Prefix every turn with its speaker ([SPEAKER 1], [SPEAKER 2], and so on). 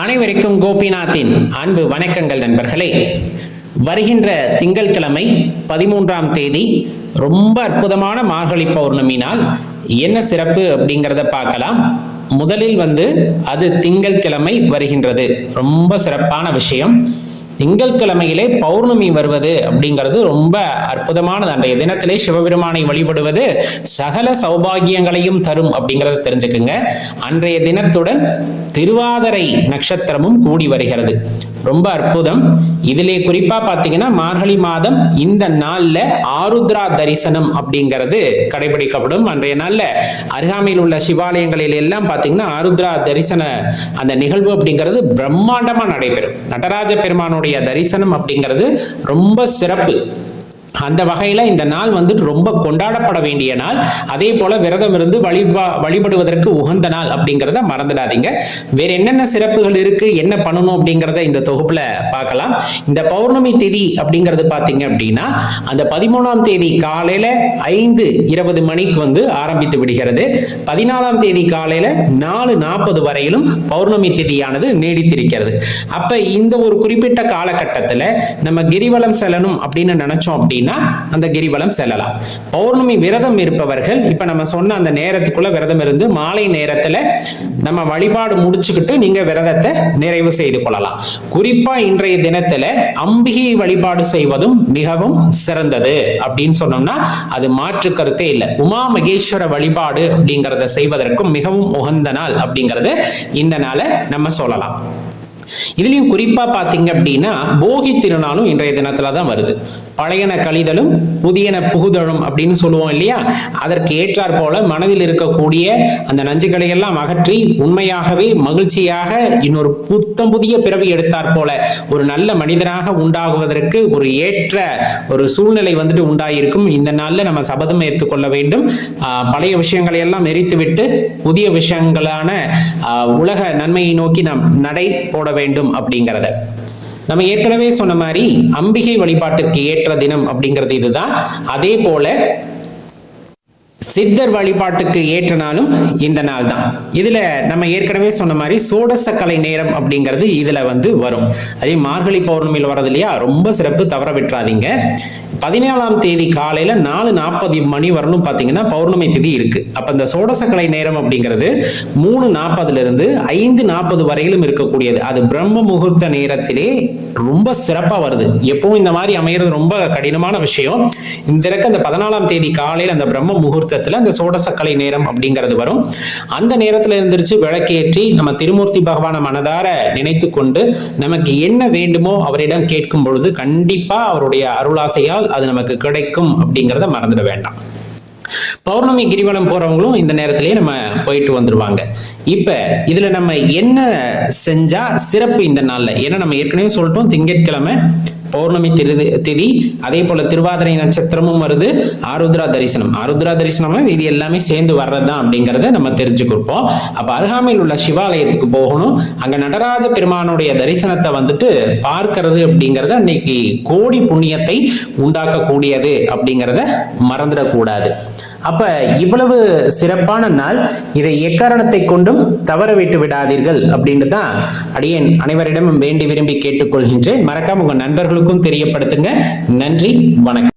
[SPEAKER 1] அனைவருக்கும் கோபிநாத்தின் அன்பு வணக்கங்கள் நண்பர்களே. வருகின்ற திங்கட்கிழமை பதிமூன்றாம் தேதி ரொம்ப அற்புதமான மார்கழி பௌர்ணமினால் என்ன சிறப்பு அப்படிங்கிறத பார்க்கலாம். முதலில் வந்து அது திங்கட்கிழமை வருகின்றது. ரொம்ப சிறப்பான விஷயம். திங்கட்கிழமையிலே பௌர்ணமி வருவது அப்படிங்கிறது ரொம்ப அற்புதமானது. அன்றைய தினத்திலே சிவபெருமானை வழிபடுவது சகல சௌபாகியங்களையும் தரும் அப்படிங்கிறத தெரிஞ்சுக்குங்க. அன்றைய தினத்துடன் திருவாதிரை நட்சத்திரமும் கூடி வருகிறது. ரொம்ப அற்புதம். இதிலே குறிப்பா பார்த்தீங்கன்னா மார்கழி மாதம் இந்த நாள்ல ஆருத்ரா தரிசனம் அப்படிங்கிறது கடைபிடிக்கப்படும். அன்றைய நாள்ல அருகாமையில் உள்ள சிவாலயங்களில் எல்லாம் பார்த்தீங்கன்னா ஆருத்ரா தரிசன அந்த நிகழ்வு அப்படிங்கிறது பிரம்மாண்டமா நடைபெறும். நடராஜ பெருமானுடைய தரிசனம் அப்படிங்கிறது ரொம்ப சிறப்பு. அந்த வகையில் இந்த நாள் வந்துட்டு ரொம்ப கொண்டாடப்பட வேண்டிய நாள். அதே போல விரதம் இருந்து வழிபா வழிபடுவதற்கு உகந்த நாள் அப்படிங்கிறத மறந்துடாதீங்க. வேற என்னென்ன சிறப்புகள் இருக்கு என்ன பண்ணணும் அப்படிங்கிறத இந்த தொகுப்புல பார்க்கலாம். இந்த பௌர்ணமி திதி அப்படிங்கிறது பார்த்தீங்க அப்படின்னா அந்த பதிமூணாம் தேதி காலையில ஐந்து இருபது மணிக்கு வந்து ஆரம்பித்து விடுகிறது. பதினாலாம் தேதி காலையில நாலு நாற்பது வரையிலும் பௌர்ணமி திதியானது நீடித்திருக்கிறது. அப்ப இந்த ஒரு குறிப்பிட்ட காலகட்டத்தில் நம்ம கிரிவலம் செல்லணும் அப்படின்னு நினைச்சோம் அப்படின்னா அந்த கிரிவலம் செல்லலாம். பௌர்ணமி விரதம் இருப்பவர்கள் இப்ப நம்ம சொன்ன அந்த நேரத்துக்குள்ள விரதம் இருந்து மாலை நேரத்துல நம்ம வழிபாடு முடிச்சுக்கிட்டு நீங்க விரதத்தை நிறைவு செய்து கொள்ளலாம். குறிப்பா இன்றைய தினத்துல அம்பிகை வழிபாடு செய்வதும் மிகவும் சிறந்தது அப்படின்னு சொன்னோம்னா அது மாற்று கருத்தே இல்லை. உமா மகேஸ்வர வழிபாடு அப்படிங்கிறத செய்வதற்கும் மிகவும் உகந்த நாள் அப்படிங்கறது இந்த நாளை நம்ம சொல்லலாம். இதுலயும் குறிப்பா பாத்தீங்க அப்படின்னா போகி திருநாளும் இன்றைய தினத்துல தான் வருது. பழையன கழிதலும் புதியன புகுதலும் அப்படின்னு சொல்லுவோம் இல்லையா? அதற்கு ஏற்றாற் போல மனதில் இருக்கக்கூடிய அந்த நஞ்சுகளை எல்லாம் அகற்றி உண்மையாகவே மகிழ்ச்சியாக இன்னொரு புத்தம் புதிய பிறவி எடுத்தாற் போல ஒரு நல்ல மனிதனாக உண்டாகுவதற்கு ஒரு ஏற்ற ஒரு சூழ்நிலை வந்துட்டு உண்டாயிருக்கும். இந்த நாளில் நம்ம சபதம் ஏற்றுக்கொள்ள வேண்டும். பழைய விஷயங்களை எல்லாம் எரித்துவிட்டு புதிய விஷயங்களான உலக நன்மையை நோக்கி நாம் நடை போட வேண்டும் அப்படிங்கிறத. நம்ம ஏற்கனவே சொன்ன மாதிரி அம்பிகை வழிபாட்டிற்கு ஏற்ற தினம் அப்படிங்கிறது இதுதான். அதே போல சித்தர் வழிபாட்டுக்கு ஏற்ற நாளும் இந்த நாள் தான். இதுல நம்ம ஏற்கனவே சொன்ன மாதிரி சோடச கலை நேரம் அப்படிங்கிறது இதுல வந்து வரும். அதே மார்கழி பௌர்ணமியில் வர்றது இல்லையா? ரொம்ப சிறப்பு. தவற விட்டுறாதீங்க. பதினேழாம் தேதி காலையில நாலு நாற்பது மணி வரலும் பார்த்தீங்கன்னா பௌர்ணமி திதி இருக்கு. அப்போ இந்த சோடசக்கலை நேரம் அப்படிங்கிறது மூணு நாற்பதுல இருந்து ஐந்து நாற்பது வரையிலும் இருக்கக்கூடியது. அது பிரம்ம முகூர்த்த நேரத்திலே ரொம்ப சிறப்பாக வருது. எப்பவும் இந்த மாதிரி அமையிறது ரொம்ப கடினமான விஷயம். இந்த இருக்க அந்த பதினாலாம் தேதி காலையில் அந்த பிரம்ம முகூர்த்தத்தில் அந்த சோடசக்கலை நேரம் அப்படிங்கிறது வரும். அந்த நேரத்தில் இருந்துருச்சு விளக்கேற்றி நம்ம திருமூர்த்தி பகவானை மனதார நினைத்து கொண்டு நமக்கு என்ன வேண்டுமோ அவரிடம் கேட்கும் பொழுது கண்டிப்பாக அவருடைய அருளாசையால் அது நமக்கு கிடைக்கும் அப்படிங்கிறத மறந்துட வேண்டாம். பௌர்ணமி கிரிவலம் போறவங்களும் இந்த நேரத்திலேயே நம்ம போயிட்டு வந்துருவாங்க. இப்ப இதுல நம்ம என்ன செஞ்சா சிறப்பு இந்த நாள்ல? ஏன்னா நம்ம ஏற்கனவே சொல்லிட்டோம் திங்கட்கிழமை பௌர்ணமி திரு திதி அதே போல திருவாதிரை நட்சத்திரமும் வருது. ஆருத்ரா தரிசனம். ஆருத்ரா தரிசனமும் இது எல்லாமே சேர்ந்து வர்றதுதான் அப்படிங்கறத நம்ம தெரிஞ்சுக்கொடுப்போம் அப்ப அருகாமையில் உள்ள சிவாலயத்துக்கு போகணும். அங்க நடராஜ பெருமானுடைய தரிசனத்தை வந்துட்டு பார்க்கறது அப்படிங்கறது அன்னைக்கு கோடி புண்ணியத்தை உண்டாக்கக்கூடியது அப்படிங்கிறத மறந்துடக்கூடாது. அப்ப இவ்வளவு சிறப்பான நாள் இதை எக்காரணத்தை கொண்டும் தவற விட்டு விடாதீர்கள் அப்படின்னு தான் அடியேன் அனைவரிடமும் வேண்டி விரும்பி கேட்டுக்கொள்கின்றேன். மறக்காம உங்க நண்பர்களுக்கும் தெரியப்படுத்துங்க. நன்றி. வணக்கம்.